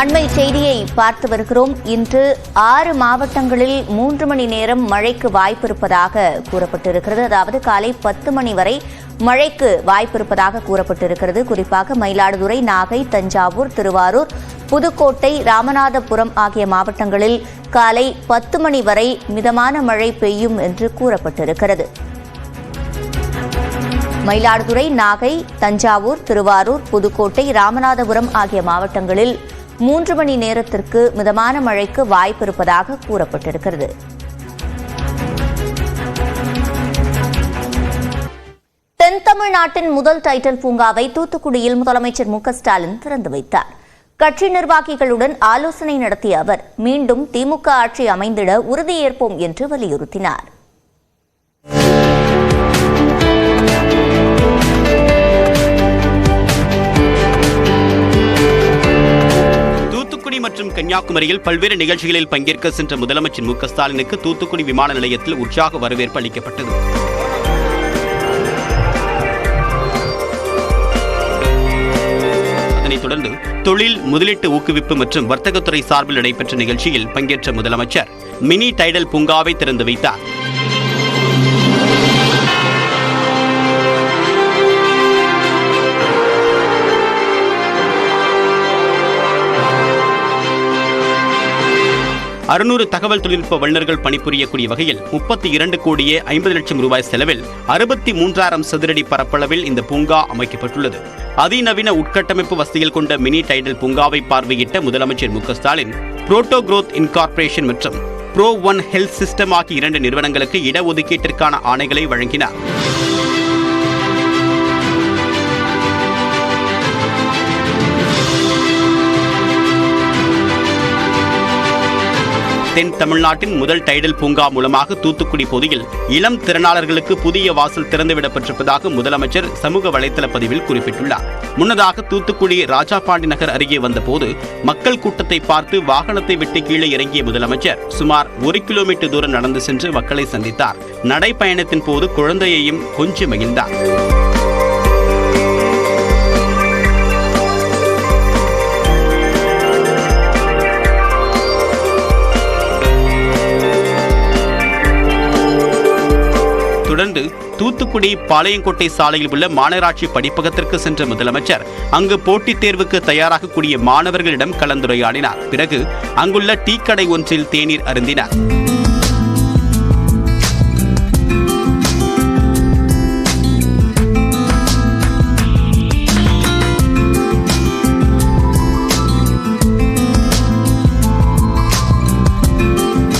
அண்மை செய்தியை பார்த்து வருகிறோம். இன்று ஆறு மாவட்டங்களில் மூன்று மணி நேரம் மழைக்கு வாய்ப்பு இருப்பதாக கூறப்பட்டிருக்கிறது. அதாவது காலை பத்து மணி வரை மழைக்கு வாய்ப்பு இருப்பதாக கூறப்பட்டிருக்கிறது. குறிப்பாக மயிலாடுதுறை நாகை தஞ்சாவூர் திருவாரூர் புதுக்கோட்டை ராமநாதபுரம் ஆகிய மாவட்டங்களில் காலை பத்து மணி வரை மிதமான மழை பெய்யும் என்று கூறப்பட்டிருக்கிறது. மயிலாடுதுறை நாகை தஞ்சாவூர் திருவாரூர் புதுக்கோட்டை ராமநாதபுரம் ஆகிய மாவட்டங்களில் மூன்று மணி நேரத்திற்கு மிதமான மழைக்கு வாய்ப்பு இருப்பதாக கூறப்பட்டிருக்கிறது. தென் தமிழ்நாட்டின் முதல் டைட்டில் பூங்காவை தூத்துக்குடியில் முதலமைச்சர் மு ஸ்டாலின் திறந்து வைத்தார். கட்சி நிர்வாகிகளுடன் ஆலோசனை நடத்திய அவர் மீண்டும் திமுக ஆட்சி அமைந்திட உறுதியேற்போம் என்று வலியுறுத்தினார். மற்றும் கன்னியாகுமரியில் பல்வேறு நிகழ்ச்சிகளில் பங்கேற்க சென்ற முதலமைச்சர் மு ஸ்டாலினுக்கு தூத்துக்குடி விமான நிலையத்தில் உற்சாக வரவேற்பு அளிக்கப்பட்டது. அதனைத் தொடர்ந்து தொழில் முதலீட்டு ஊக்குவிப்பு மற்றும் வர்த்தகத்துறை சார்பில் நடைபெற்ற நிகழ்ச்சியில் பங்கேற்ற முதலமைச்சர் மினி டைடல் பூங்காவை திறந்து வைத்தார். அறுநூறு தகவல் தொழில்நுட்ப வல்லுநர்கள் பணிபுரியக்கூடிய வகையில் முப்பத்தி இரண்டு கோடியே ஐம்பது லட்சம் ரூபாய் செலவில் அறுபத்தி மூன்றாயிரம் சதுரடி பரப்பளவில் இந்த பூங்கா அமைக்கப்பட்டுள்ளது. அதிநவீன உட்கட்டமைப்பு வசதிகள் கொண்ட மினி டைடல் பூங்காவை பார்வையிட்ட முதலமைச்சர் M K Stalin Proto Growth Incorporation மற்றும் ப்ரோ ஒன் ஹெல்த் சிஸ்டம் ஆகிய இரண்டு நிறுவனங்களுக்கு இடஒதுக்கீட்டிற்கான ஆணைகளை வழங்கினார். தென் தமிழ்நாட்டின் முதல் டைடல் பூங்கா மூலமாக தூத்துக்குடி பகுதியில் இளம் திறனாளர்களுக்கு புதிய வாசல் திறந்துவிடப்பட்டிருப்பதாக முதலமைச்சர் சமூக வலைதள பதிவில் குறிப்பிட்டுள்ளார். முன்னதாக தூத்துக்குடி ராஜாபாண்டி நகர் அருகே வந்தபோது மக்கள் கூட்டத்தை பார்த்து வாகனத்தை விட்டு கீழே இறங்கிய முதலமைச்சர் சுமார் ஒரு கிலோமீட்டர் தூரம் நடந்து சென்று மக்களை சந்தித்தார். நடைப்பயணத்தின் போது குழந்தையையும் கொஞ்சி மகிழ்ந்தார். தொடர்ந்து தூத்துக்குடி பாளையங்கோட்டை சாலையில் உள்ள மாநகராட்சி படிப்பகத்திற்கு சென்ற முதலமைச்சர் அங்கு போட்டித் தேர்வுக்கு தயாராகக்கூடிய மாணவர்களிடம் கலந்துரையாடினார். பிறகு அங்குள்ள டீக்கடை ஒன்றில் தேநீர் அருந்தினார்.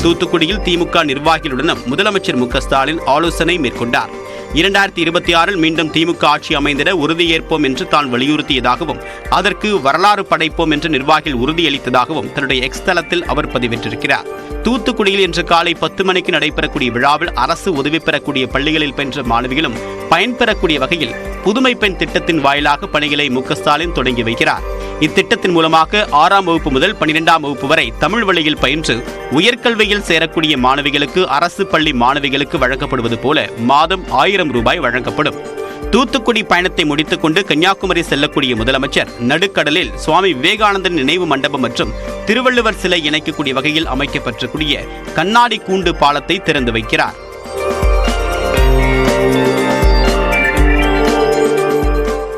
தூத்துக்குடியில் திமுக நிர்வாகிகளுடனும் முதலமைச்சர் மு ஸ்டாலின் ஆலோசனை மேற்கொண்டார். இரண்டாயிரத்தி இருபத்தி ஆறில் மீண்டும் திமுக ஆட்சி அமைந்திட உறுதியேற்போம் என்று தான் வலியுறுத்தியதாகவும் அதற்கு வரலாறு படைப்போம் என்று நிர்வாகிகள் உறுதியளித்ததாகவும் தன்னுடைய எக்ஸ் தளத்தில் அவர் பதிவிட்டிருக்கிறார். தூத்துக்குடியில் இன்று காலை பத்து மணிக்கு நடைபெறக்கூடிய விழாவில் அரசு உதவி பெறக்கூடிய பள்ளிகளில் பயின்ற மாணவிகளும் பயன்பெறக்கூடிய வகையில் புதுமை பெண் திட்டத்தின் வாயிலாக பணிகளை மு ஸ்டாலின் தொடங்கி வைக்கிறார். இத்திட்டத்தின் மூலமாக ஆறாம் வகுப்பு முதல் பனிரெண்டாம் வகுப்பு வரை தமிழ் வழியில் பயின்று உயர்கல்வியில் சேரக்கூடிய மாணவிகளுக்கு அரசு பள்ளி மாணவிகளுக்கு வழங்கப்படுவது போல மாதம் ஆயிரம் ஆயிரம் ரூபாய் வழங்கப்படும். தூத்துக்குடி பயணத்தை முடித்துக்கொண்டு கன்னியாகுமரி செல்லக்கூடிய முதலமைச்சர் நடுக்கடலில் சுவாமி விவேகானந்தன் நினைவு மண்டபம் மற்றும் திருவள்ளுவர் சிலை இணைக்கக்கூடிய வகையில் அமைக்கப்பட்டிருக்கூடிய கண்ணாடி கூண்டு பாலத்தை திறந்து வைக்கிறார்.